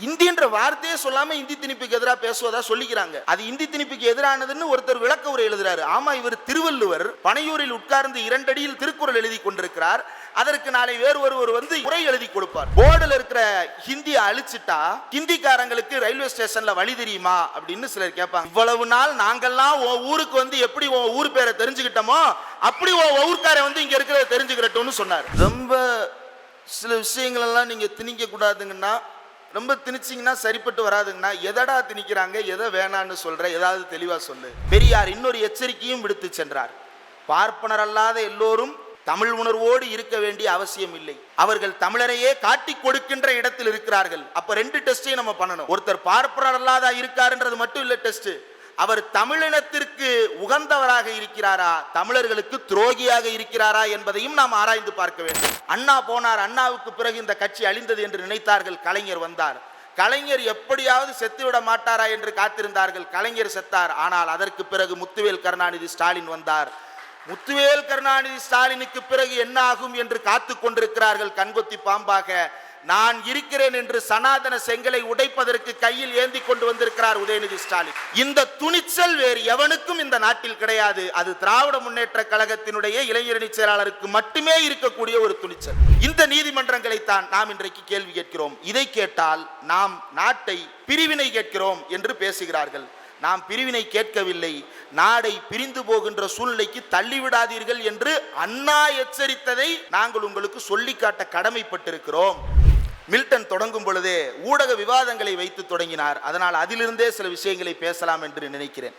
இந்தின்ற வார்த்தையே சொல்லாம இந்தி திணிப்புக்கு எதிராக பேசுவதா சொல்லிக்கிறாங்க. அது இந்தி திணிப்புக்கு எதிரானதுன்னு ஒருத்தர் விளக்க உரை எழுதுறாரு. ஆமா இவர் திருவள்ளுவர். பனையூரில் உட்கார்ந்து இரண்டடியில் திருக்குறள் எழுதி கொண்டிருக்கிறார். அதற்கு நாளை வேறு ஒருவர் வந்து உரை எழுதி கொடுப்பார். போர்டில் இருக்கிற ஹிந்தியை அழிச்சிட்டா ஹிந்திக்காரங்களுக்கு ரயில்வே ஸ்டேஷன்ல வழி தெரியுமா? அப்படின்னு சிலர் கேட்பாங்க. இவ்வளவு நாள் நாங்கெல்லாம் உன் ஊருக்கு வந்து எப்படி உன் ஊர் பேரை தெரிஞ்சுக்கிட்டோமோ அப்படி உன் ஊர்க்காரன் வந்து இங்க இருக்கிறத தெரிஞ்சுக்கிறட்டும்னு சொன்னார். ரொம்ப சில விஷயங்கள் எல்லாம் நீங்க திணிக்க கூடாதுங்கன்னா ரொம்ப திணிச்சிங்கன்னா சரிப்பட்டு வராதுங்கன்னா எதடா திணிக்கிறாங்க எதை வேணான்னு சொல்கிற ஏதாவது தெளிவாக சொல்லு. பெரியார் இன்னொரு எச்சரிக்கையும் விடுத்து சென்றார். பார்ப்பனர் அல்லாத எல்லோரும் தமிழ் உணர்வோடு இருக்க வேண்டிய அவசியம் இல்லை. அவர்கள் தமிழரையே காட்டி கொடுக்கின்ற இடத்தில் இருக்கிறார்கள். அப்ப ரெண்டு டெஸ்டையும் நம்ம பண்ணணும். ஒருத்தர் பார்ப்பனர் அல்லாதா இருக்காருன்றது மட்டும் இல்லை டெஸ்ட் அவர் தமிழினத்திற்கு உகந்தவராக இருக்கிறாரா? தமிழர்களுக்கு துரோகியாக இருக்கிறாரா என்பதையும் நாம் ஆராய்ந்து பார்க்க வேண்டும். அண்ணா போனார் அண்ணாவுக்கு பிறகு இந்த கட்சி அழிந்தது என்று நினைத்தார்கள். கலைஞர் வந்தார். கலைஞர் எப்படியாவது செத்துவிட மாட்டாரா என்று காத்திருந்தார்கள். கலைஞர் செத்தார். ஆனால் அதற்கு பிறகு முத்துவேல் கருணாநிதி ஸ்டாலின் வந்தார். முத்துவேல் கருணாநிதி ஸ்டாலினுக்கு பிறகு என்ன ஆகும் என்று காத்து கொண்டிருக்கிறார்கள் கண்கொத்தி பாம்பாக. நான் இருக்கிறேன் என்று சனாதன செங்கலை உடைப்பதற்கு கையில் ஏந்தி கொண்டு வந்திருக்கிறார் உதயநிதி ஸ்டாலின். இந்த துணிச்சல் வேறு எவனுக்கும் இந்த நாட்டில் கிடையாது. அது திராவிட முன்னேற்ற கழகத்தினுடைய இளைஞரணி செயலாளருக்கு மட்டுமே இருக்கக்கூடிய ஒரு துணிச்சல். இந்த நீதிமன்றங்களை தான் நாம் இன்றைக்கு கேள்வி கேட்கிறோம். இதை கேட்டால் நாம் நாட்டை பிரிவினை கேட்கிறோம் என்று பேசுகிறார்கள். நாம் பிரிவினை கேட்கவில்லை. நாடை பிரிந்து போகின்ற சூழ்நிலைக்கு தள்ளிவிடாதீர்கள் என்று அண்ணா எச்சரித்ததை நாங்கள் உங்களுக்கு சொல்லிக்காட்ட கடமைப்பட்டிருக்கிறோம். மில்டன் தொடங்கும் பொழுதே ஊடக விவாதங்களை வைத்து தொடங்கினார். அதனால் அதிலிருந்தே சில விஷயங்களை பேசலாம் என்று நினைக்கிறேன்.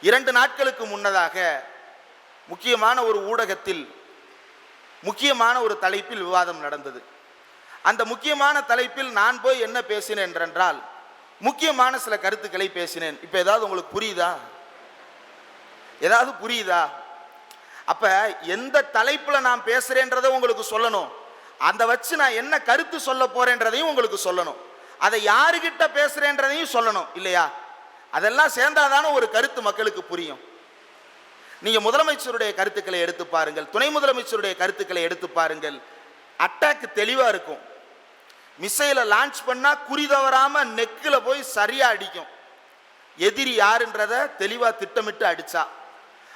இரண்டு நாட்களுக்கு முன்னதாக முக்கியமான ஒரு ஊடகத்தில் முக்கியமான ஒரு தலைப்பில் விவாதம் நடந்தது. அந்த முக்கியமான தலைப்பில் நான் போய் என்ன பேசினேன் என்றால் முக்கியமான சில கருத்துக்களை பேசினேன். இப்போ ஏதாவது உங்களுக்கு புரியுதா? ஏதாவது புரியுதா? அப்போ எந்த தலைப்பில் நான் பேசுகிறேன்றதை உங்களுக்கு சொல்லணும். அதை வச்சு நான் என்ன கருத்து சொல்ல போறேன்றதையும் உங்களுக்கு சொல்லணும். அதை யாருகிட்ட பேசுறேன்றதையும் சொல்லணும் இல்லையா? அதெல்லாம் சேர்ந்தாதான ஒரு கருத்து மக்களுக்கு புரியும். நீங்க முதலமைச்சருடைய கருத்துக்களை எடுத்து பாருங்கள். துணை முதலமைச்சருடைய கருத்துக்களை எடுத்து பாருங்கள். அட்டாக் தெளிவா இருக்கும். மிசைலை லான்ச் பண்ணா குறி தவறாம நெக்கில் போய் சரியா அடிக்கும். எதிரி யாருன்றத தெளிவா திட்டமிட்டு அடிச்சா.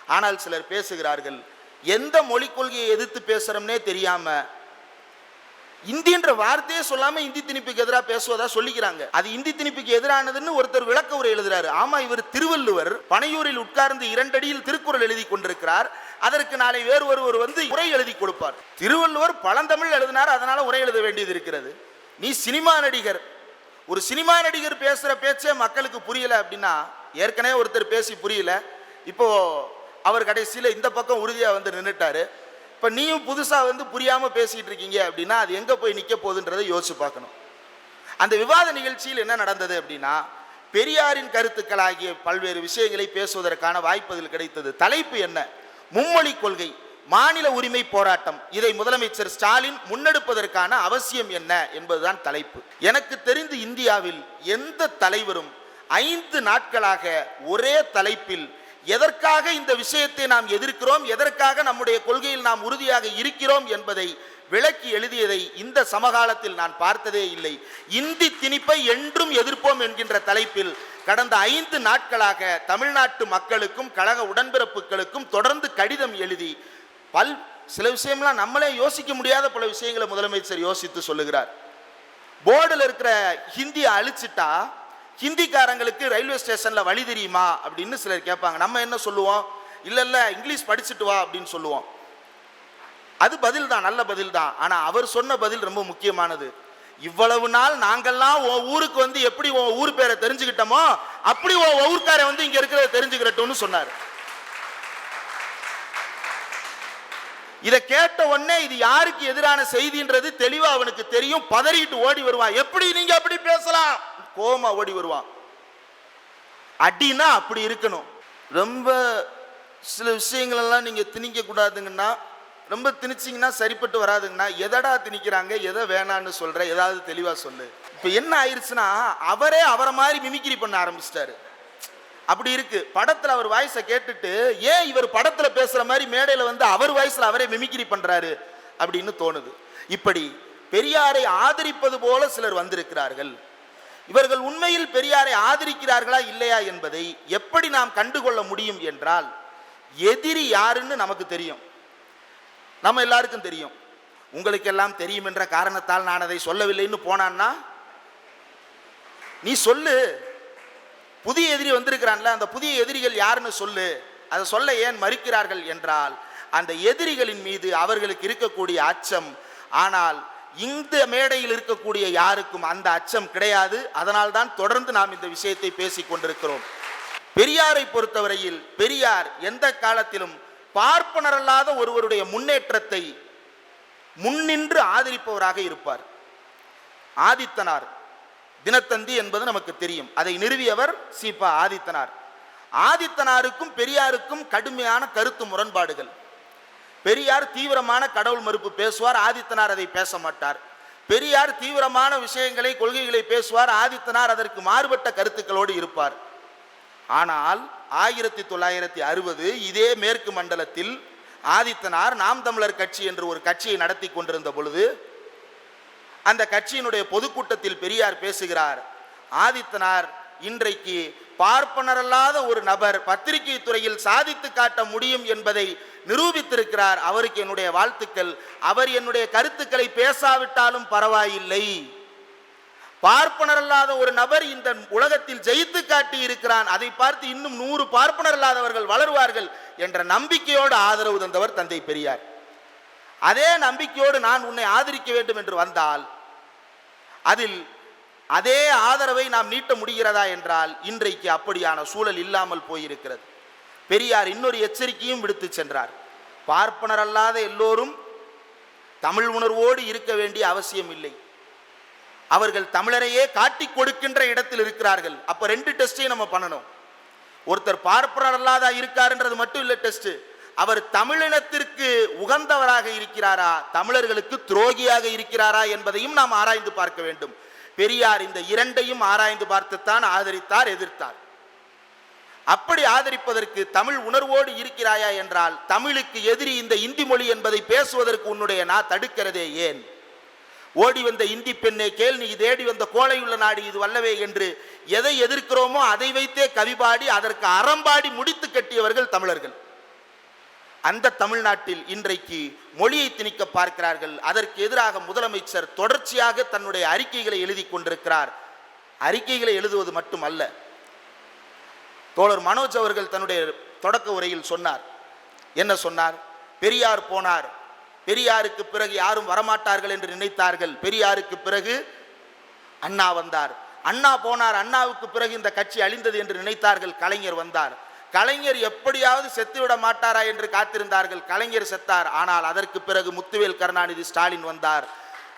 ஆனால் சிலர் பேசுகிறார்கள் எந்த மொழிக் கொள்கையை எதிர்த்து பேசுறோம்னே தெரியாமல் இந்தின்ற வார்த்தையே சொல்லாம இந்தி திணிப்புக்கு எதிராக பேசுவதா சொல்லிக்கிறாங்க. அது இந்தி திணிப்புக்கு எதிரானதுன்னு ஒருத்தர் விளக்க உரை எழுதுறாரு. ஆமா இவர் திருவள்ளுவர். பனையூரில் உட்கார்ந்து இரண்டடியில் திருக்குறள் எழுதி கொண்டிருக்கிறார். அதற்கு நாளை வேறு ஒருவர் வந்து உரை எழுதி கொடுப்பார். திருவள்ளுவர் பழந்தமிழ் எழுதினார். அதனால உரை எழுத வேண்டியது இருக்கிறது. நீ சினிமா நடிகர். ஒரு சினிமா நடிகர் பேசுற பேச்சே மக்களுக்கு புரியல அப்படின்னா ஏற்கனவே ஒருத்தர் பேசி புரியல. இப்போ அவர் கடைசியில் இந்த பக்கம் உறுதியாக வந்து நின்றுட்டாரு இப்போ நீயும் புதுசாக வந்து புரியாமல் பேசிகிட்டு இருக்கீங்க அப்படின்னா அது எங்கே போய் நிற்க போகுதுன்றதை யோசிச்சு பார்க்கணும். அந்த விவாத நிகழ்ச்சியில் என்ன நடந்தது அப்படின்னா பெரியாரின் கருத்துக்கள் ஆகிய பல்வேறு விஷயங்களை பேசுவதற்கான வாய்ப்பு அதில் கிடைத்தது. தலைப்பு என்ன? மும்மொழி கொள்கை மாநில உரிமை போராட்டம் இதை முதலமைச்சர் ஸ்டாலின் முன்னெடுப்பதற்கான அவசியம் என்ன என்பதுதான் தலைப்பு. எனக்கு தெரிந்து இந்தியாவில் எந்த தலைவரும் ஐந்து நாட்களாக ஒரே தலைப்பில் எதற்காக இந்த விஷயத்தை நாம் எதிர்க்கிறோம்? எதற்காக நம்முடைய கொள்கையில் நாம் உறுதியாக இருக்கிறோம் என்பதை விளக்கி எழுதியதை இந்த சமகாலத்தில் நான் பார்த்ததே இல்லை. இந்தி திணிப்பை என்றும் எதிர்ப்போம் என்கின்ற தலைப்பில் கடந்த ஐந்து நாட்களாக தமிழ்நாட்டு மக்களுக்கும் கழக உடன்பிறப்புகளுக்கும் தொடர்ந்து கடிதம் எழுதி பல் சில விஷயம்லாம் நம்மளே யோசிக்க முடியாத பல விஷயங்களை முதலமைச்சர் யோசித்து சொல்லுகிறார். போர்டில் இருக்கிற ஹிந்தியை அழிச்சிட்டா ஹிந்திக்காரங்களுக்கு ரயில்வே ஸ்டேஷனில் வழி தெரியுமா அப்படின்னு சிலர் கேட்பாங்க. நம்ம என்ன சொல்லுவோம்? இல்லை இல்லை இங்கிலீஷ் படிச்சுட்டு வா அப்படின்னு சொல்லுவோம். அது பதில் தான் நல்ல பதில் தான் ஆனால் அவர் சொன்ன பதில் ரொம்ப முக்கியமானது. இவ்வளவு நாள் நாங்கள்லாம் உன் ஊருக்கு வந்து எப்படி உன் ஊர் பேரை தெரிஞ்சுக்கிட்டோமோ அப்படி உன் ஊர்க்காரன் வந்து இங்கே இருக்கிறத தெரிஞ்சுக்கிறட்டும்னு சொன்னார். இதை கேட்ட உடனே இது யாருக்கு எதிரான செய்தின்றது தெளிவா அவனுக்கு தெரியும். பதறிட்டு ஓடி வருவான். எப்படி நீங்க அப்படி பேசலாம்? கோமா ஓடி வருவான். அடினா அப்படி இருக்கணும். ரொம்ப சில விஷயங்களெல்லாம் நீங்கள் திணிக்க கூடாதுங்கன்னா ரொம்ப திணிச்சிங்கன்னா சரிப்பட்டு வராதுங்கன்னா எதடா திணிக்கிறாங்க எதை வேணான்னு சொல்கிற ஏதாவது தெளிவாக சொல்லு. இப்போ என்ன ஆயிடுச்சுன்னா அவரே அவரை மாதிரி மிமிக்ரி பண்ண ஆரம்பிச்சிட்டாரு. அப்படி இருக்கு. படத்தில் அவர் வாய்ஸை கேட்டுட்டு ஏன் இவர் படத்தில் பேசுகிற மாதிரி மேடையில் வந்து அவர் வாய்ஸில் அவரே மிமிக்ரி பண்ணுறாரு அப்படின்னு தோணுது. இப்படி பெரியாரை ஆதரிப்பது போல சிலர் வந்திருக்கிறார்கள். இவர்கள் உண்மையில் பெரியாரை ஆதரிக்கிறார்களா இல்லையா என்பதை எப்படி நாம் கண்டுகொள்ள முடியும் என்றால் எதிரி யாருன்னு நமக்கு தெரியும். நம்ம எல்லாருக்கும் தெரியும். உங்களுக்கெல்லாம் தெரியும் என்ற காரணத்தால் நான் அதை சொல்லவில்லைன்னு போனான்னா நீ சொல்லு. புதிய எதிரி வந்திருக்கிறான்ல அந்த புதிய எதிரிகள் யாருன்னு சொல்லு. அதை சொல்ல ஏன் மறுக்கிறார்கள் என்றால் அந்த எதிரிகளின் மீது அவர்களுக்கு இருக்கக்கூடிய அச்சம். ஆனால் இந்த மேடையில் இருக்கக்கூடிய யாருக்கும் அந்த அச்சம் கிடையாது. அதனால்தான் தொடர்ந்து நாம் இந்த விஷயத்தை பேசிக் கொண்டிருக்கிறோம். பெரியாரை பொறுத்தவரையில் பெரியார் எந்த காலத்திலும் பார்ப்பனரல்லாத ஒருவருடைய முன்னேற்றத்தை முன்னின்று ஆதரிப்பவராக இருப்பார். ஆதித்தனார் தினத்தந்தி என்பது நமக்கு தெரியும். அதை நிறுவியவர் சீபா ஆதித்தனார். ஆதித்தனாருக்கும் பெரியாருக்கும் கடுமையான கருத்து முரண்பாடுகள். பெரியார் தீவிரமான கடவுள் மறுப்பு பேசுவார் ஆதித்தனார் அதை பேச மாட்டார். பெரியார் தீவிரமான விஷயங்களை கொள்கைகளை பேசுவார் ஆதித்தனார் அதற்கு மாறுபட்ட கருத்துக்களோடு இருப்பார். ஆனால் ஆயிரத்தி தொள்ளாயிரத்தி அறுபது இதே மேற்கு மண்டலத்தில் ஆதித்தனார் நாம் தமிழர் கட்சி என்று ஒரு கட்சியை நடத்தி கொண்டிருந்த பொழுது அந்த கட்சியினுடைய பொதுக்கூட்டத்தில் பெரியார் பேசுகிறார். ஆதித்தனார் இன்றைக்கு பார்ப்பனரல்லாத ஒரு நபர் பத்திரிகை துறையில் சாதித்து காட்ட முடியும் என்பதை நிரூபித்திருக்கிறார் அவருக்கு என்னுடைய வாழ்த்துக்கள். அவர் என்னுடைய கருத்துக்களை பேசாவிட்டாலும் பரவாயில்லை. பார்ப்பனரல்லாத ஒரு நபர் இந்த உலகத்தில் ஜெயித்து காட்டி இருக்கிறான் அதை பார்த்து இன்னும் நூறு பார்ப்பனர் இல்லாதவர்கள் வளருவார்கள் என்ற நம்பிக்கையோடு ஆதரவு தந்தவர் தந்தை பெரியார். அதே நம்பிக்கையோடு நான் உன்னை ஆதரிக்க வேண்டும் என்று வந்தால் அதில் அதே ஆதரவை நாம் நீட்ட முடிகிறதா என்றால் இன்றைக்கு அப்படியான சூழல் இல்லாமல் போயிருக்கிறது. பெரியார் இன்னொரு எச்சரிக்கையும் விடுத்து சென்றார். பார்ப்பனர் அல்லாத எல்லோரும் தமிழ் உணர்வோடு இருக்க வேண்டிய அவசியம் இல்லை. அவர்கள் தமிழரையே காட்டி கொடுக்கின்ற இடத்தில் இருக்கிறார்கள். அப்ப ரெண்டு டெஸ்டையும் நம்ம பண்ணணும். ஒருத்தர் பார்ப்பனர் அல்லாத இருக்காருன்றது மட்டும் இல்லை டெஸ்ட். அவர் தமிழினத்திற்கு உகந்தவராக இருக்கிறாரா? தமிழர்களுக்கு துரோகியாக இருக்கிறாரா என்பதையும் நாம் ஆராய்ந்து பார்க்க வேண்டும். பெரியார் இந்த இரண்டையும் ஆராய்ந்து பார்த்துத்தான் ஆதரித்தார் எதிர்த்தார். அப்படி ஆதரிப்பதற்கு தமிழ் உணர்வோடு இருக்கிறாயா என்றால் தமிழுக்கு எதிரி இந்த இந்தி மொழி என்பதை பேசுவதற்கு உன்னுடைய நான் தடுக்கிறதே ஏன்? ஓடி வந்த இந்தி பெண்ணே கேள் நீ தேடி வந்த கோழையுள்ள நாடு இது வல்லவே என்று எதை எதிர்க்கிறோமோ அதை வைத்தே கவிபாடி அதற்கு அறம்பாடி முடித்து கட்டியவர்கள் தமிழர்கள். அந்த தமிழ்நாட்டில் இன்றைக்கு மொழியை திணிக்க பார்க்கிறார்கள். அதற்கு எதிராக முதலமைச்சர் தொடர்ச்சியாக தன்னுடைய அறிக்கைகளை எழுதி கொண்டிருக்கிறார். அறிக்கைகளை எழுதுவது மட்டுமல்ல தோழர் மனோஜ் அவர்கள் தன்னுடைய தொடக்க உரையில் சொன்னார். என்ன சொன்னார்? பெரியார் போனார். பெரியாருக்கு பிறகு யாரும் வரமாட்டார்கள் என்று நினைத்தார்கள். பெரியாருக்கு பிறகு அண்ணா வந்தார். அண்ணா போனார். அண்ணாவுக்கு பிறகு இந்த கட்சி அழிந்தது என்று நினைத்தார்கள். கலைஞர் வந்தார். கலைஞர் எப்படியாவது செத்துவிட மாட்டாரா என்று காத்திருந்தார்கள். கலைஞர் செத்தார். ஆனால் அதற்கு பிறகு முத்துவேல் கருணாநிதி ஸ்டாலின் வந்தார்.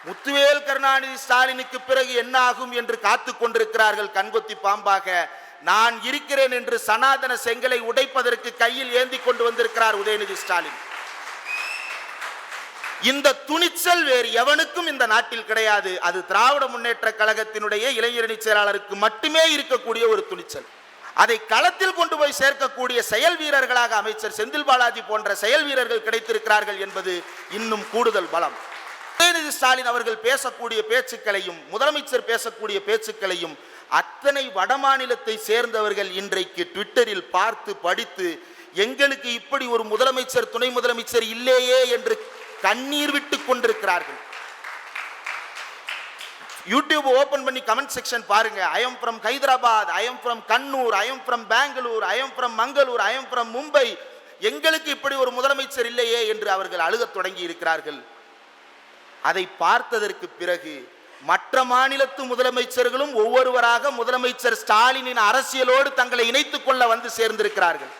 முத்துவேல் கருணாநிதி ஸ்டாலினுக்கு பிறகு என்ன ஆகும் என்று காத்து கொண்டிருக்கிறார்கள் கண்கொத்தி பாம்பாக. நான் இருக்கிறேன் என்று சனாதன செங்கலை உடைப்பதற்கு கையில் ஏந்தி கொண்டு வந்திருக்கிறார் உதயநிதி ஸ்டாலின். இந்த துணிச்சல் வேறு எவனுக்கும் இந்த நாட்டில் கிடையாது. அது திராவிட முன்னேற்ற கழகத்தினுடைய இளைஞரணி செயலாளருக்கு மட்டுமே இருக்கக்கூடிய ஒரு துணிச்சல். அதை களத்தில் கொண்டு போய் சேர்க்கக்கூடிய செயல் வீரர்களாக அமைச்சர் செந்தில் பாலாஜி போன்ற செயல் வீரர்கள் கிடைத்திருக்கிறார்கள் என்பது இன்னும் கூடுதல் பலம். உதயநிதி ஸ்டாலின் அவர்கள் பேசக்கூடிய பேச்சுக்களையும் முதலமைச்சர் பேசக்கூடிய பேச்சுக்களையும் அத்தனை வடமாநிலத்தை சேர்ந்தவர்கள் இன்றைக்கு ட்விட்டரில் பார்த்து படித்து எங்களுக்கு இப்படி ஒரு முதலமைச்சர் துணை முதலமைச்சர் இல்லையே என்று கண்ணீர் விட்டு கொண்டிருக்கிறார்கள். யூடியூப் ஓபன் பண்ணி கமெண்ட் செக்ஷன் பாருங்க. I am from Hyderabad I am from Kannur I am from Bangalore I am from Mangalore I am from Mumbai எங்களுக்கு இப்படி ஒரு முதலமைச்சர் இல்லையே என்று அவர்கள் அழுகத் தொடங்கி இருக்கிறார்கள். அதை பார்த்ததற்கு பிறகு மற்ற மாநிலத்து முதலமைச்சர்களும் ஒவ்வொருவராக முதலமைச்சர் ஸ்டாலினின் அரசியலோடு தங்களை இணைத்துக் கொள்ள வந்து சேர்ந்திருக்கிறார்கள்.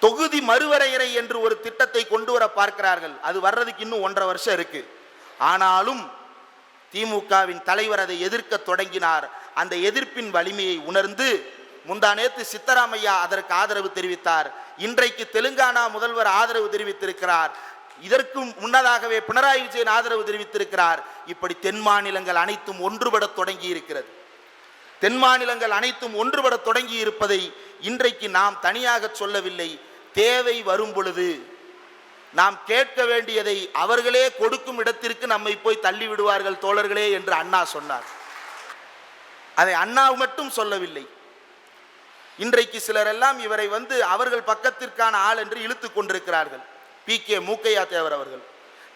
தொகுதி மறுவரையறை என்று ஒரு திட்டத்தை கொண்டு வர பார்க்கிறார்கள். அது வர்றதுக்கு இன்னும் ஒன்றரை வருஷம் இருக்கு. ஆனாலும் திமுகவின் தலைவர் அதை எதிர்க்க தொடங்கினார். அந்த எதிர்ப்பின் வலிமையை உணர்ந்து முந்தானேத்து சித்தராமையா அதற்கு ஆதரவு தெரிவித்தார். இன்றைக்கு தெலுங்கானா முதல்வர் ஆதரவு தெரிவித்திருக்கிறார். இதற்கும் முன்னதாகவே பினராயி விஜயன் ஆதரவு தெரிவித்திருக்கிறார். இப்படி தென் மாநிலங்கள் அனைத்தும் ஒன்றுபட தொடங்கி இருக்கிறது தென் மாநிலங்கள் அனைத்தும் ஒன்றுபட தொடங்கி இருப்பதை இன்றைக்கு நாம் தனியாக சொல்லவில்லை. தேவை வரும் பொழுது நாம் கேட்க வேண்டியதை அவர்களே கொடுக்கும் இடத்திற்கு நம்மை போய் தள்ளி விடுவார்கள் தோழர்களே என்று அண்ணா சொன்னார். அதை அண்ணா மட்டும் சொல்லவில்லை. இன்றைக்கு சிலரெல்லாம் இவரை வந்து அவர்கள் பக்கத்திற்கான ஆள் என்று இழுத்து கொண்டிருக்கிறார்கள். பி கே மூக்கையா தேவர் அவர்கள்.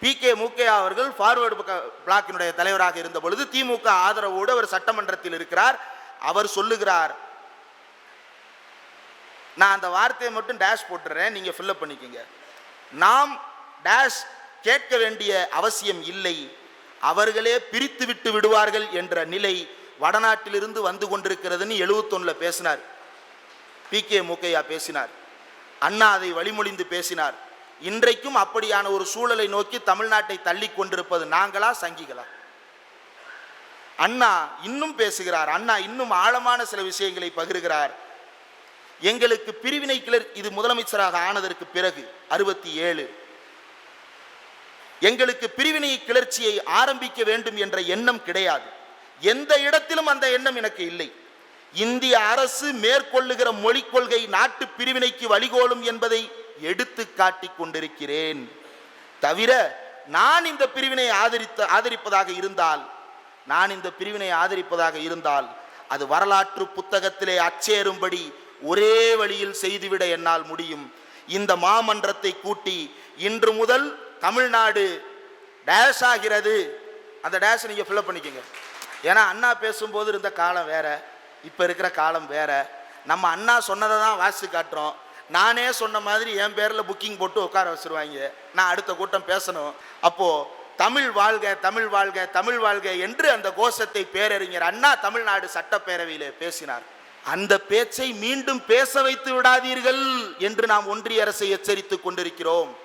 பி கே மூக்கையா அவர்கள் ஃபார்வர்டு பிளாக்கினுடைய தலைவராக இருந்த பொழுது திமுக ஆதரவோடு அவர் சட்டமன்றத்தில் இருக்கிறார். அவர் சொல்லுகிறார் நான் அந்த வார்த்தையை மட்டும் டேஷ் போட்டுறேன் நீங்கள் ஃபில்அப் பண்ணிக்கோங்க. நாம் டேஷ் கேட்க வேண்டிய அவசியம் இல்லை. அவர்களே பிரித்து விட்டு விடுவார்கள் என்ற நிலை வடநாட்டிலிருந்து வந்து கொண்டிருக்கிறதுன்னு எழுபத்தொன்னில் பேசினார். பி கே மூக்கையா பேசினார். அண்ணா அதை வழிமொழிந்து பேசினார். இன்றைக்கும் அப்படியான ஒரு சூழலை நோக்கி தமிழ்நாட்டை தள்ளி கொண்டிருப்பது நாங்களா சங்கிகளா? அண்ணா இன்னும் பேசுகிறார். அண்ணா இன்னும் ஆழமான சில விஷயங்களை பகிர்கிறார். எங்களுக்கு பிரிவினை கிளர் இது முதலமைச்சராக ஆனதற்கு பிறகு அறுபத்தி ஏழு. எங்களுக்கு பிரிவினை கிளர்ச்சியை ஆரம்பிக்க வேண்டும் என்ற எண்ணம் கிடையாது. எந்த இடத்திலும் அந்த எண்ணம் எனக்கு இல்லை. இந்திய அரசு மேற்கொள்ளுகிற மொழிக் கொள்கை நாட்டு பிரிவினைக்கு வழிகோலும் என்பதை எடுத்து காட்டி கொண்டிருக்கிறேன். தவிர நான் இந்த பிரிவினை ஆதரித்த ஆதரிப்பதாக இருந்தால் நான் இந்த பிரிவினை ஆதரிப்பதாக இருந்தால் அது வரலாற்று புத்தகத்திலே அச்சேரும்படி ஒரே வழியில் செய்துவிட என்னால் முடியும். இந்த மாமன்றத்தை கூட்டி இன்று முதல் தமிழ்நாடு டேஷ் ஆகிறது. அந்த டேஷ் நீங்கள் ஃபில்அப் பண்ணிக்கோங்க. ஏன்னா அண்ணா பேசும்போது இருந்த காலம் வேற இப்போ இருக்கிற காலம் வேற. நம்ம அண்ணா சொன்னதை தான் வாசித்து காட்டுறோம். நானே சொன்ன மாதிரி என் பேரில் புக்கிங் போட்டு உட்கார வச்சுருவாங்க. நான் அடுத்த கூட்டம் பேசணும். அப்போது தமிழ் வாழ்க தமிழ் வாழ்க தமிழ் வாழ்க என்று அந்த கோஷத்தை பேரறிஞர் அண்ணா தமிழ்நாடு சட்டப்பேரவையிலே பேசினார். அந்த பேச்சை மீண்டும் பேச வைத்து விடாதீர்கள் என்று நாம் ஒன்றிய அரசை எச்சரித்துக் கொண்டிருக்கிறோம்.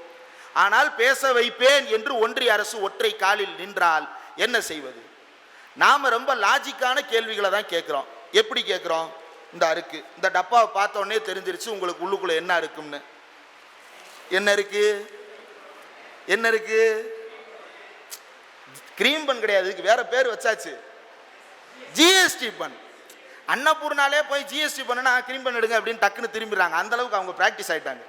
ஆனால் பேச வைப்பேன் என்று ஒன்றிய அரசு ஒற்றை காலில் நின்றால் என்ன செய்வது? நாம் ரொம்ப லாஜிக்கான கேள்விகளை தான் கேட்குறோம். எப்படி கேட்குறோம்? இந்த அருக்கு இந்த டப்பாவை பார்த்த உடனே தெரிஞ்சிருச்சு உங்களுக்கு உள்ளுக்குள்ள என்ன இருக்கும்னு என்ன இருக்கு? என்ன இருக்கு? கிரீம் பன் கிடையாது. இதுக்கு வேற பேர் வச்சாச்சு. ஜிஎஸ்டி பன். அன்னபூர்ணாலே போய் ஜிஎஸ்டி பண்ணுனா கிரீம் பன் எடுங்க அப்படின்னு டக்குன்னு திரும்பிடுறாங்க. அந்த அளவுக்கு அவங்க ப்ராக்டிஸ் ஆயிட்டாங்க.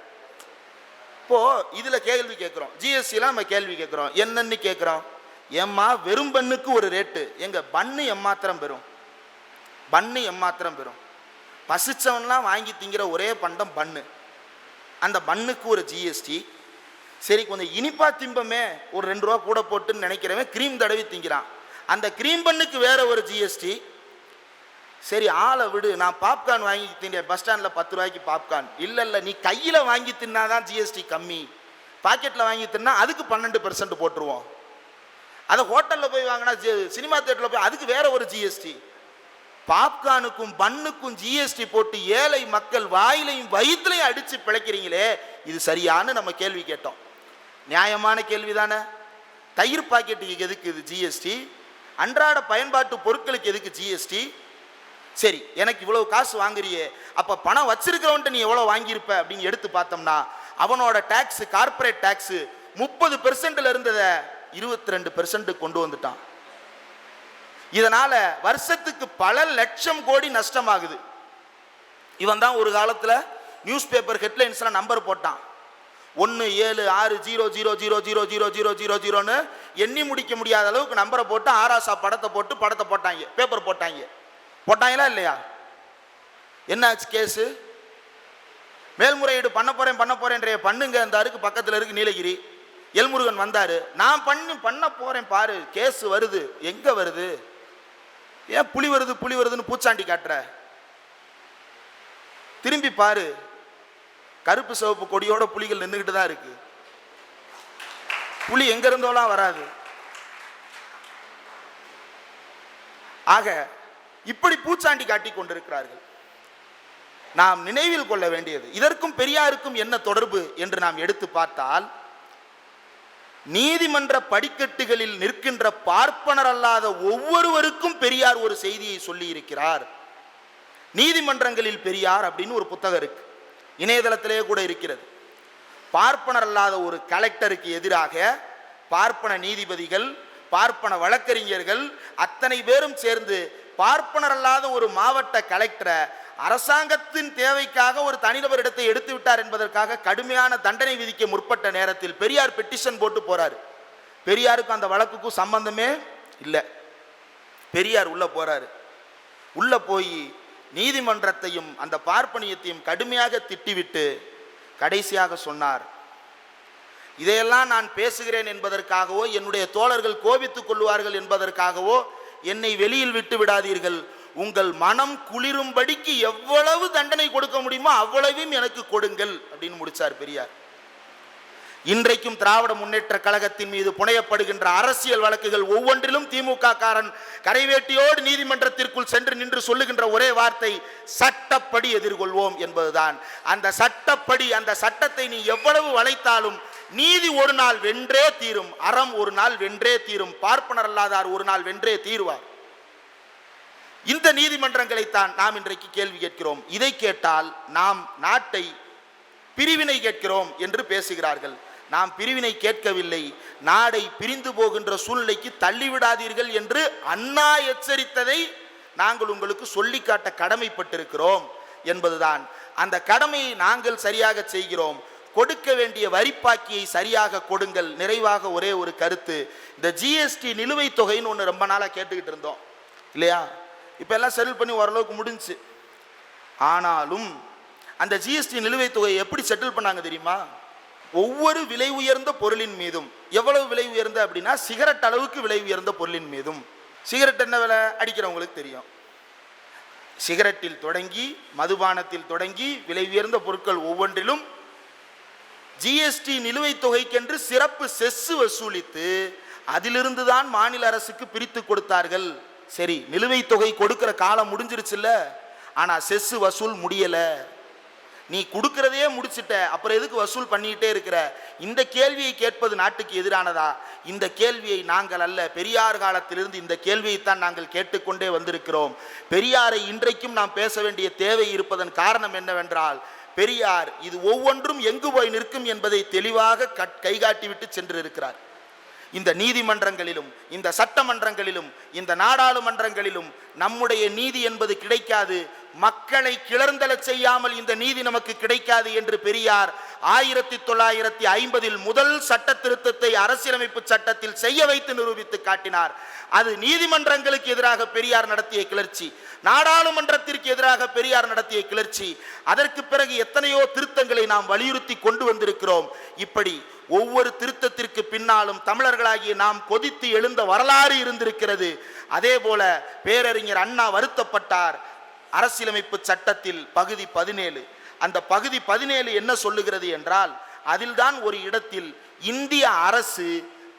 இப்போது இதில் கேள்வி கேட்குறோம். ஜிஎஸ்டிலாம் நம்ம கேள்வி கேட்குறோம். என்னன்னு கேட்குறோம். ஏம்மா வெறும் பண்ணுக்கு ஒரு ரேட்டு எங்கள் பண்ணு எம்மாத்திரம் பெறும். பண்ணு எம்மாத்திரம் பெறும். பசிச்சவன்லாம் வாங்கி திங்கிற ஒரே பண்டம் பண்ணு. அந்த பண்ணுக்கு ஒரு ஜிஎஸ்டி சரி கொஞ்சம் இனிப்பா திம்பமே ஒரு ரெண்டு ரூபா கூட போட்டுன்னு நினைக்கிறவன் க்ரீம் தடவி திங்கிறான். அந்த க்ரீம் பண்ணுக்கு வேற ஒரு ஜிஎஸ்டி சரி ஆளை விடு நான் பாப்கார்ன் வாங்கி தின்றேன். பஸ் ஸ்டாண்டில் பத்து ரூபாய்க்கு பாப்கார்ன் இல்லை இல்லை நீ கையில் வாங்கி தின்னாதான் ஜிஎஸ்டி கம்மி. பாக்கெட்டில் வாங்கி தின்னா அதுக்கு பன்னெண்டு பெர்சன்ட் போட்டுருவோம். அதை ஹோட்டலில் போய் வாங்கினா ஜி- சினிமா தேட்டரில் போய் அதுக்கு வேற ஒரு ஜிஎஸ்டி பாப்கானுக்கும் பண்ணுக்கும் ஜிஎஸ்டி போட்டு ஏழை மக்கள் வாயிலையும் வயிற்றுலையும் அடித்து பிழைக்கிறீங்களே இது சரியான்னு நம்ம கேள்வி கேட்டோம். நியாயமான கேள்வி தானே? தயிர் பாக்கெட்டுக்கு எதுக்கு இது ஜிஎஸ்டி அன்றாட பயன்பாட்டு பொருட்களுக்கு எதுக்கு ஜிஎஸ்டி சரி எனக்கு இவ்வளோ காசு வாங்குறியே அப்போ பணம் வச்சிருக்கிறவன்ட்டு நீ எவ்வளோ வாங்கியிருப்ப அப்படின்னு எடுத்து பார்த்தோம்னா அவனோட டேக்ஸு கார்ப்பரேட் டேக்ஸு முப்பது பெர்சென்ட்ல இருந்ததை இருபத்தி ரெண்டு பெர்சென்ட் கொண்டு வந்துட்டான். இதனால வருஷத்துக்கு பல லட்சம் கோடி நஷ்டமாகுது. இவன் தான் ஒரு காலத்தில் நியூஸ் பேப்பர் ஹெட்லைன்ஸில் நம்பர் போட்டான். ஒன்று ஏழு ஆறு zero zero zero zero zero zero zero ஜீரோன்னு எண்ணி முடிக்க முடியாத அளவுக்கு நம்பரை போட்டு ஆராசா படத்தை போட்டு படத்தை போட்டாங்க பேப்பர் போட்டாங்க. போட்டாங்களா இல்லையா? என்னாச்சு கேஸு? மேல்முறையீடு பண்ண போகிறேன் பண்ண போகிறேன்றைய பண்ணுங்க அந்த பக்கத்தில் இருக்கு நீலகிரி. எல்முருகன் வந்தார். நான் பண்ணி பண்ண போகிறேன் பாரு கேஸ் வருது. எங்கே வருது? ஏன் புலி வருது புலி வருதுன்னு பூச்சாண்டி காட்டுற? திரும்பி பாரு. கருப்பு சிவப்பு கொடியோட புலிகள் நின்றுகிட்டு தான் இருக்கு. புலி எங்க இருந்தோலாம் வராது. ஆக இப்படி பூச்சாண்டி காட்டிக் கொண்டிருக்கிறார்கள். நாம் நினைவில் கொள்ள வேண்டியது இதற்கும் பெரியாருக்கும் என்ன தொடர்பு என்று நாம் எடுத்து பார்த்தால் நீதிமன்ற படிக்கட்டுகளில் நிற்கின்ற பார்ப்பனர் அல்லாத ஒவ்வொருவருக்கும் பெரியார் ஒரு செய்தியை சொல்லி இருக்கிறார் நீதிமன்றங்களில் பெரியார் அப்படின்னு ஒரு புத்தகம் இருக்கு. இணையதளத்திலேயே கூட இருக்கிறது. பார்ப்பனர் அல்லாத ஒரு கலெக்டருக்கு எதிராக பார்ப்பன நீதிபதிகள் பார்ப்பன வழக்கறிஞர்கள் அத்தனை பேரும் சேர்ந்து பார்ப்பனர் அல்லாத ஒரு மாவட்ட கலெக்டரை அரசாங்கத்தின் தேவைக்காக ஒரு தனிநபர் இடத்தை எடுத்து விட்டார் என்பதற்காக கடுமையான தண்டனை விதிக்க முற்பட்ட நேரத்தில் பெரியார் பெட்டிஷன் போட்டு போறாரு. பெரியாருக்கும் அந்த வழக்குக்கும் சம்பந்தமே இல்லை. பெரியார் உள்ள போறாரு. உள்ள போய் நீதிமன்றத்தையும் அந்த பார்ப்பனியத்தையும் கடுமையாக திட்டிவிட்டு கடைசியாக சொன்னார். இதையெல்லாம் நான் பேசுகிறேன் என்பதற்காகவோ என்னுடைய தோழர்கள் கோபித்துக் கொள்வார்கள் என்பதற்காகவோ என்னை வெளியில் விட்டு விடாதீர்கள். உங்கள் மனம் குளிரும்படிக்கு எவ்வளவு தண்டனை கொடுக்க முடியுமோ அவ்வளவையும் எனக்கு கொடுங்கள் அப்படின்னு முடிச்சார் பெரியார். இன்றைக்கும் திராவிட முன்னேற்ற கழகத்தின் மீது புனையப்படுகின்ற அரசியல் வழக்குகள் ஒவ்வொன்றிலும் திமுக காரன் கரைவேட்டியோடு நீதிமன்றத்திற்குள் சென்று நின்று சொல்லுகின்ற ஒரே வார்த்தை சட்டப்படி எதிர்கொள்வோம் என்பதுதான். அந்த சட்டப்படி அந்த சட்டத்தை நீ எவ்வளவு வளைத்தாலும் நீதி ஒரு நாள் வென்றே தீரும் அறம் ஒரு நாள் வென்றே தீரும் பார்ப்பனர் அல்லாதார் ஒரு நாள் வென்றே தீருவார். இந்த நீதிமன்றங்களைத்தான் நாம் இன்றைக்கு கேள்வி கேட்கிறோம். இதை கேட்டால் நாம் நாட்டை பிரிவினை கேட்கிறோம் என்று பேசுகிறார்கள். நாம் பிரிவினை கேட்கவில்லை. நாடை பிரிந்து போகின்ற சூழ்நிலைக்கு தள்ளிவிடாதீர்கள் என்று அண்ணா எச்சரித்ததை நாங்கள் உங்களுக்கு சொல்லிக்காட்ட கடமைப்பட்டிருக்கிறோம் என்பதுதான். அந்த கடமையை நாங்கள் சரியாக செய்கிறோம். கொடுக்க வேண்டிய வரிப்பாக்கியை சரியாக கொடுங்கள். நிறைவாக ஒரே ஒரு கருத்து. இந்த ஜிஎஸ்டி நிலுவைத் தொகைன்னு ஒன்று ரொம்ப நாளாக கேட்டுக்கிட்டு இருந்தோம். இல்லையா? இப்போ எல்லாம் செட்டில் பண்ணி ஓரளவுக்கு முடிஞ்சுச்சு. ஆனாலும் அந்த ஜிஎஸ்டி நிலுவைத் தொகையை எப்படி செட்டில் பண்ணாங்க தெரியுமா? ஒவ்வொரு விலை உயர்ந்த பொருளின் மீதும். எவ்வளவு விலை உயர்ந்த அப்படின்னா சிகரெட் அளவுக்கு விலை உயர்ந்த பொருளின் மீதும். சிகரெட் என்ன விலை? அடிக்கிறவங்களுக்கு தெரியும். சிகரெட்டில் தொடங்கி மதுபானத்தில் தொடங்கி விலை உயர்ந்த பொருட்கள் ஒவ்வொன்றிலும் ஜிஎஸ்டி நிலுவைத் தொகைக்கென்று சிறப்பு செஸ் வசூலித்து அதிலிருந்து தான் மாநில அரசுக்கு பிரித்து கொடுத்தார்கள். சரி நிலுவைத் தொகை கொடுக்குற காலம் முடிஞ்சிருச்சுல்ல. ஆனால் செஸ் வசூல் முடியலை. நீ கொடுக்கறதையே முடிச்சிட்ட அப்புறம் எதுக்கு வசூல் பண்ணிக்கிட்டே இருக்கிற? இந்த கேள்வியை கேட்பது நாட்டுக்கு எதிரானதா? இந்த கேள்வியை நாங்கள் அல்ல பெரியார் காலத்திலிருந்து இந்த கேள்வியைத்தான் நாங்கள் கேட்டுக்கொண்டே வந்திருக்கிறோம். பெரியாரை இன்றைக்கும் நாம் பேச வேண்டிய தேவை இருப்பதன் காரணம் என்னவென்றால் பெரியார் இது ஒவ்வொன்றும் எங்கு போய் நிற்கும் என்பதை தெளிவாக கட் கைகாட்டிவிட்டு சென்றிருக்கிறார். இந்த நீதிமன்றங்களிலும் இந்த சட்டமன்றங்களிலும் இந்த நாடாளுமன்றங்களிலும் நம்முடைய நீதி என்பது கிடைக்காது. மக்களை கிளர்ந்தலச் செய்யாமல் இந்த நீதி நமக்கு கிடைக்காது என்று பெரியார் ஆயிரத்தி தொள்ளாயிரத்தி ஐம்பதில் முதல் சட்ட திருத்தத்தை அரசியலமைப்பு சட்டத்தில் செய்ய வைத்து நிரூபித்து காட்டினார். அது நீதிமன்றங்களுக்கு எதிராக பெரியார் நடத்திய கிளர்ச்சி நாடாளுமன்றத்திற்கு எதிராக பெரியார் நடத்திய கிளர்ச்சி. அதற்கு பிறகு எத்தனையோ திருத்தங்களை நாம் வலியுறுத்தி கொண்டு வந்திருக்கிறோம். இப்படி ஒவ்வொரு திருத்தத்திற்கு பின்னாலும் தமிழர்களாகிய நாம் கொதித்து எழுந்த வரலாறு இருந்திருக்கிறது. அதே போல பேரறிஞர் அண்ணா வருத்தப்பட்டார். அரசியலமைப்பு சட்டத்தில் பகுதி பதினேழு. அந்த பகுதி பதினேழு என்ன சொல்லுகிறது என்றால் அதில்தான் ஒரு இடத்தில் இந்திய அரசு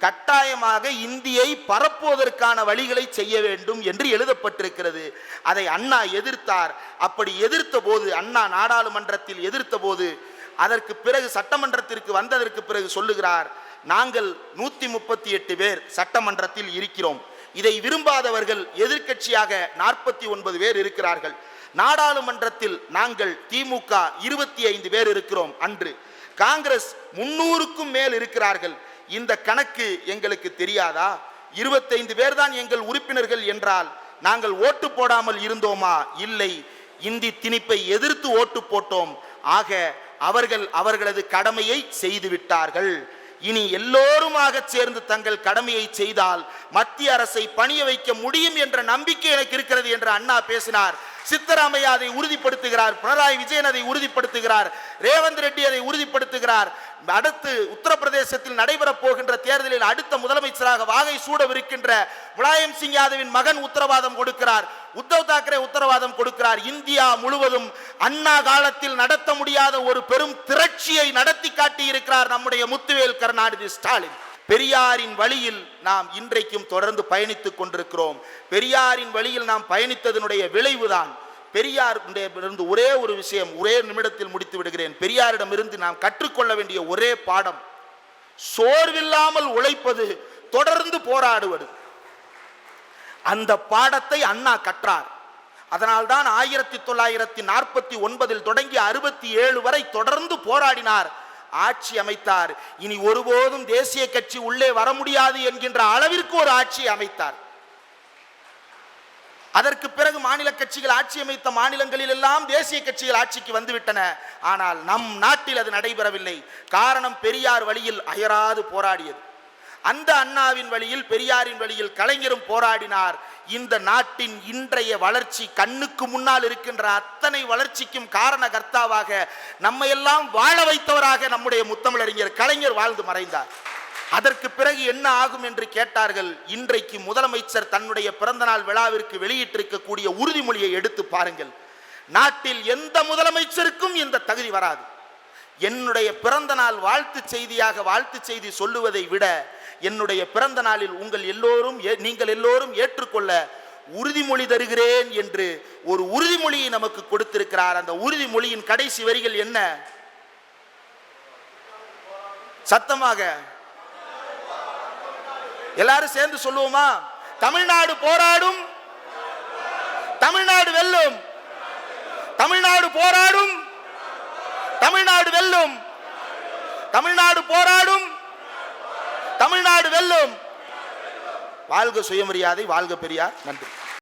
கட்டாயமாக இந்தியை பரப்புவதற்கான வழிகளை செய்ய வேண்டும் என்று எழுதப்பட்டிருக்கிறது. அதை அண்ணா எதிர்த்தார். அப்படி எதிர்த்த போது அண்ணா நாடாளுமன்றத்தில் எதிர்த்த போது அதற்கு பிறகு சட்டமன்றத்திற்கு வந்ததற்கு பிறகு சொல்லுகிறார் நாங்கள் நூத்தி முப்பத்தி எட்டு பேர் சட்டமன்றத்தில் இருக்கிறோம். இதை விரும்பாதவர்கள் எதிர்க்கட்சியாக நாற்பத்தி ஒன்பது பேர் இருக்கிறார்கள். நாடாளுமன்றத்தில் நாங்கள் திமுக இருபத்தி ஐந்து பேர் இருக்கிறோம் அன்று. காங்கிரஸ் முன்னூறுக்கும் மேல் இருக்கிறார்கள். இந்த கணக்கு எங்களுக்கு தெரியாதா? இருபத்தைந்து பேர் தான் எங்கள் உறுப்பினர்கள் என்றால் நாங்கள் ஓட்டு போடாமல் இருந்தோமா? இல்லை. இந்தி திணிப்பை எதிர்த்து ஓட்டு போட்டோம். ஆக அவர்கள் அவர்களது கடமையை செய்து விட்டார்கள் இனி எல்லோருமாக சேர்ந்து தங்கள் கடமையை செய்தால் மத்திய அரசை பணிய வைக்க முடியும் என்ற நம்பிக்கை எனக்கு இருக்கிறது என்று அண்ணா பேசினார். சித்தராமையா அதை உறுதிப்படுத்துகிறார் பினராயி விஜயன் அதை உறுதிப்படுத்துகிறார் ரேவந்த் ரெட்டி அதை உறுதிப்படுத்துகிறார். அடுத்து உத்தரப்பிரதேசத்தில் நடைபெறப் போகின்ற தேர்தலில் அடுத்த முதலமைச்சராக வாகை சூடவிருக்கின்ற முலாயம் சிங் யாதவின் மகன் உத்தரவாதம் கொடுக்கிறார். உத்தவ் தாக்கரே உத்தரவாதம் கொடுக்கிறார். இந்தியா முழுவதும் அண்ணா காலத்தில் நடத்த முடியாத ஒரு பெரும் திரட்சியை நடத்தி காட்டியிருக்கிறார் நம்முடைய முத்துவேல் கருணாநிதி ஸ்டாலின். பெரியாரின் வழியில் நாம் இன்றைக்கும் தொடர்ந்து பயணித்துக் கொண்டிருக்கிறோம். பெரியாரின் வழியில் நாம் பயணித்ததனுடைய விளைவுதான். பெரியார் இருந்து ஒரே ஒரு விஷயம் ஒரே நிமிடத்தில் முடித்து விடுகிறேன். பெரியாரிடமிருந்து நாம் கற்றுக்கொள்ள வேண்டிய ஒரே பாடம். சோர்வில்லாமல் உழைப்பது தொடர்ந்து போராடுவது. அந்த பாடத்தை அண்ணா கற்றார். அதனால்தான் ஆயிரத்தி தொள்ளாயிரத்தி நாற்பத்தி ஒன்பதில் தொடங்கி அறுபத்தி ஏழு வரை தொடர்ந்து போராடினார். ஆட்சி அமைத்தார். இனி ஒருபோதும் தேசிய கட்சி உள்ளே வர முடியாது என்கின்ற அளவிற்கு ஒரு ஆட்சி அமைத்தார். அதற்கு பிறகு மாநில கட்சிகள் ஆட்சி அமைத்த மாநிலங்களில் எல்லாம் தேசிய கட்சிகள் ஆட்சிக்கு வந்துவிட்டன. ஆனால் நம் நாட்டில் அது நடைபெறவில்லை. காரணம் பெரியார் வழியில் அயராது போராடியது. அந்த அண்ணாவின் வழியில் பெரியாரின் வழியில் கலைஞரும் போராடினார். இந்த நாட்டின் இன்றைய வளர்ச்சி கண்ணுக்கு முன்னால் இருக்கின்ற அத்தனை வளர்ச்சிக்கும் காரண கர்த்தாவாக நம்ம எல்லாம் வாழ வைத்தவராக நம்முடைய முத்தமிழறிஞர் கலைஞர் வாழ்ந்து மறைந்தார். அதற்கு பிறகு என்ன ஆகும் என்று கேட்டார்கள் இன்றைக்கு முதலமைச்சர் தன்னுடைய பிறந்தநாள் விழாவிற்கு வெளியிட்டிருக்கக்கூடிய உறுதிமொழியை எடுத்து பாருங்கள். நாட்டில் எந்த முதலமைச்சருக்கும் இந்த தகுதி வராது. என்னுடைய பிறந்த நாள் வாழ்த்து செய்தியாக வாழ்த்து செய்தி சொல்லுவதை விட என்னுடைய பிறந்த நாளில் உங்கள் எல்லோரும் ஏ- நீங்கள் எல்லோரும் ஏற்றுக்கொள்ள உறுதிமொழி தருகிறேன் என்று ஒரு உறுதிமொழியை நமக்கு கொடுத்திருக்கிறார். அந்த உறுதிமொழியின் கடைசி வரிகள் என்ன? சத்தமாக. எல்லாரும் சேர்ந்து சொல்லுவோமா? தமிழ்நாடு போராடும். தமிழ்நாடு வெல்லும். தமிழ்நாடு போராடும். தமிழ்நாடு வெல்லும். தமிழ்நாடு போராடும். தமிழ்நாடு வெல்லும். வாழ்க சுயமரியாதை வாழ்க பெரியார். நன்றி.